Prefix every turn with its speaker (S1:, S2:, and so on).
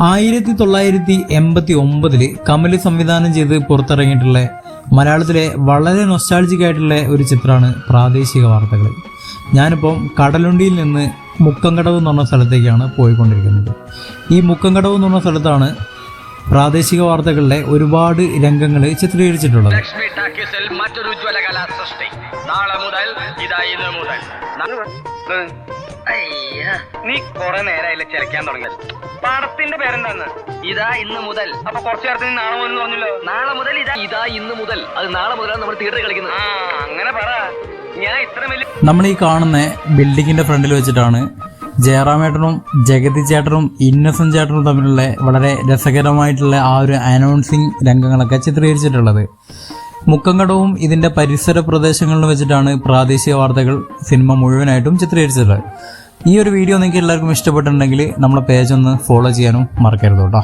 S1: ആയിരത്തി തൊള്ളായിരത്തി എൺപത്തി ഒമ്പതിൽ കമൽ സംവിധാനം ചെയ്ത് പുറത്തിറങ്ങിയിട്ടുള്ള മലയാളത്തിലെ വളരെ നൊസ്റ്റാൾജിക് ആയിട്ടുള്ള ഒരു ചിത്രമാണ് പ്രാദേശിക വാർത്തകൾ ഞാനിപ്പം കടലുണ്ടിയിൽ നിന്ന് മുക്കങ്കടവ് എന്ന് പറഞ്ഞ സ്ഥലത്തേക്കാണ് പോയിക്കൊണ്ടിരിക്കുന്നത്. ഈ മുക്കങ്കടവ് എന്ന് പറഞ്ഞ സ്ഥലത്താണ് പ്രാദേശിക വാർത്തകളിലെ ഒരുപാട് രംഗങ്ങൾ ചിത്രീകരിച്ചിട്ടുള്ളത്.
S2: മറ്റൊരു സൃഷ്ടി. നാളെ മുതൽ ഇതാ ഇന്ന് മുതൽ. നീ കൊറേ നേരമായില്ല ചിലക്കാൻ തുടങ്ങിയത്. പടത്തിന്റെ പേരെന്താന്ന്? ഇതാ ഇന്ന് മുതൽ. അപ്പൊ കുറച്ചു നേരത്തിന് നാളെ മുതൽ എന്ന് പറഞ്ഞല്ലോ? നാളെ മുതൽ ഇതാ ഇതാ ഇന്ന് മുതൽ. അത് നാളെ മുതലാണ് നമ്മൾ തിയേറ്ററിൽ കളിക്കുന്നത്. ആ അങ്ങനെ പറ. ഞാൻ ഇത്ര വലിയ
S1: നമ്മൾ ഈ കാണുന്ന ബിൽഡിങ്ങിന്റെ ഫ്രണ്ടിൽ വെച്ചിട്ടാണ് ജയറാമേട്ടനും ജഗതി ചേട്ടനും ഇന്നസെന്റ് ചേട്ടനും തമ്മിലുള്ള വളരെ രസകരമായിട്ടുള്ള ആ ഒരു അനൗൺസിങ് രംഗങ്ങളൊക്കെ ചിത്രീകരിച്ചിട്ടുള്ളത്. മുക്കങ്കടവും ഇതിന്റെ പരിസര പ്രദേശങ്ങളിലും വെച്ചിട്ടാണ് പ്രാദേശിക വാർത്തകൾ സിനിമ മുഴുവനായിട്ടും ചിത്രീകരിച്ചിട്ടുള്ളത്. ഈ ഒരു വീഡിയോ നിങ്ങൾക്ക് എല്ലാവർക്കും ഇഷ്ടപ്പെട്ടിട്ടുണ്ടെങ്കിൽ നമ്മളെ പേജ് ഒന്ന് ഫോളോ ചെയ്യാനും മറക്കരുത് കേട്ടോ.